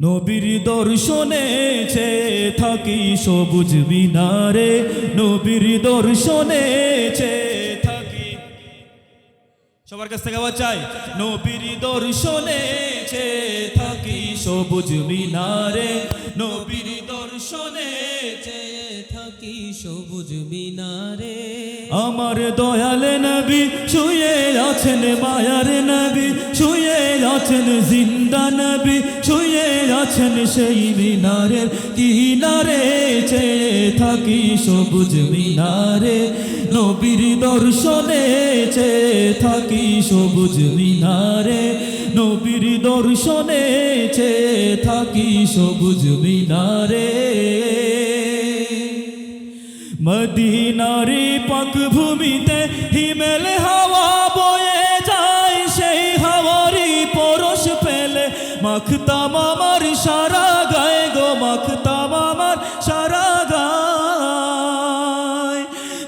নবীর দর্শনে চেয়ে থাকি সবুজ মিনারে। নবীর দর্শনে চেয়ে থাকি। সবার কাছ থেকে আবার চাই। নবীর দর্শনে চেয়ে থাকি সবুজ মিনারে। নবীর দর্শনে চেয়ে থাকি সবুজ মিনারে। আমার দয়াল নবী শুয়ে আছেন মায়ার নবী, শুয়ে আছেন জিন্দা নবী, শুয়ে আছেন সেই মিনারের কিনারে, চেয়ে থাকি সবুজ মিনারে। নবীর দর্শনে, চেয়ে থাকি সবুজ মিনারে। নবীর দর্শনে, চেয়ে থাকি সবুজ মিনারে। মদিনারি পাক ভূমিতে হিমেল হাওয়া বয়ে মাখতাম আমার সারা গায়ে গো, মাখতাম আমার সারা গায়।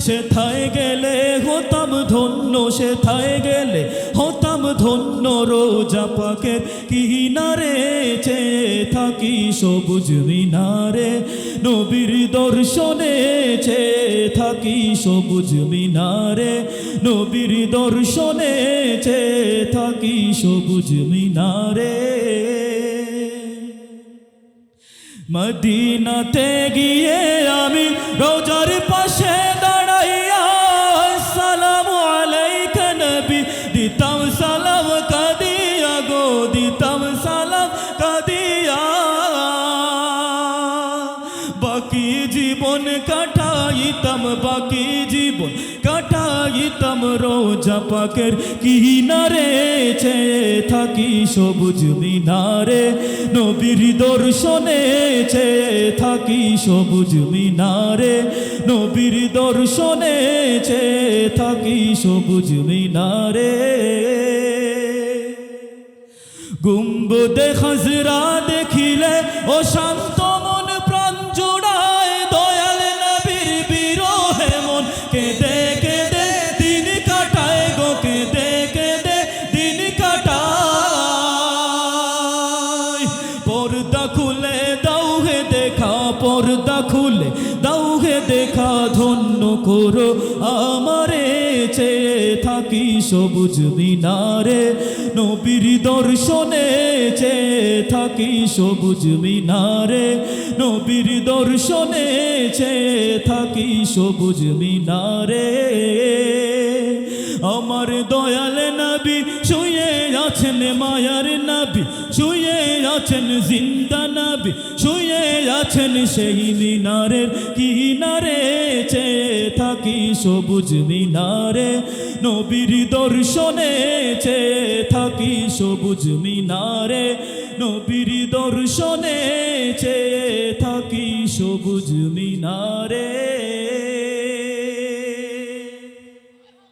সেথায় গেলে হতাম ধন্য, সেথায় গেলে হতাম ধন্য রোজা পাকের কিনারে চেয়ে থাকি সবুজ মিনারে? নবীর দর্শনে চেয়ে থাকি সবুজ মিনারে। নবীর দর্শনে চেয়ে থাকি সবুজ মিনারে। মদিনাতে গিয়ে আমি রোজার পাশে বাকি জীবন কাটাইতাম, বাকি জীবন কাটাইতাম রোজা পাকের কিনারে, চেয়ে থাকি সবুজ মিনারে। নবীর দর্শনে, চেয়ে থাকি সবুজ মিনারে। নবীর দর্শনে, চেয়ে থাকি সবুজ মিনারে। গুম্বদে খাজরা দেখিলে ও শান্ত পর্দা খুলে দাও হে দেখা ধন্য করো। আমারে চেয়ে থাকি সবুজ মিনারে। নবীর দর্শনে চেয়ে থাকি সবুজ মিনারে। নবীর দর্শনে চেয়ে থাকি সবুজ মিনারে। আমার দয়াল নবী শুয়ে আছেন মায়ার নবী, শুয়ে আছেন জিন্দা নবী, শুয়ে আছেন সেই মিনারের কিনারে, চেয়ে থাকি সবুজ মিনারে। নবীর দর্শনে চেয়ে থাকি সবুজ মিনারে। নবীর দর্শনে চেয়ে থাকি সবুজ মিনারে।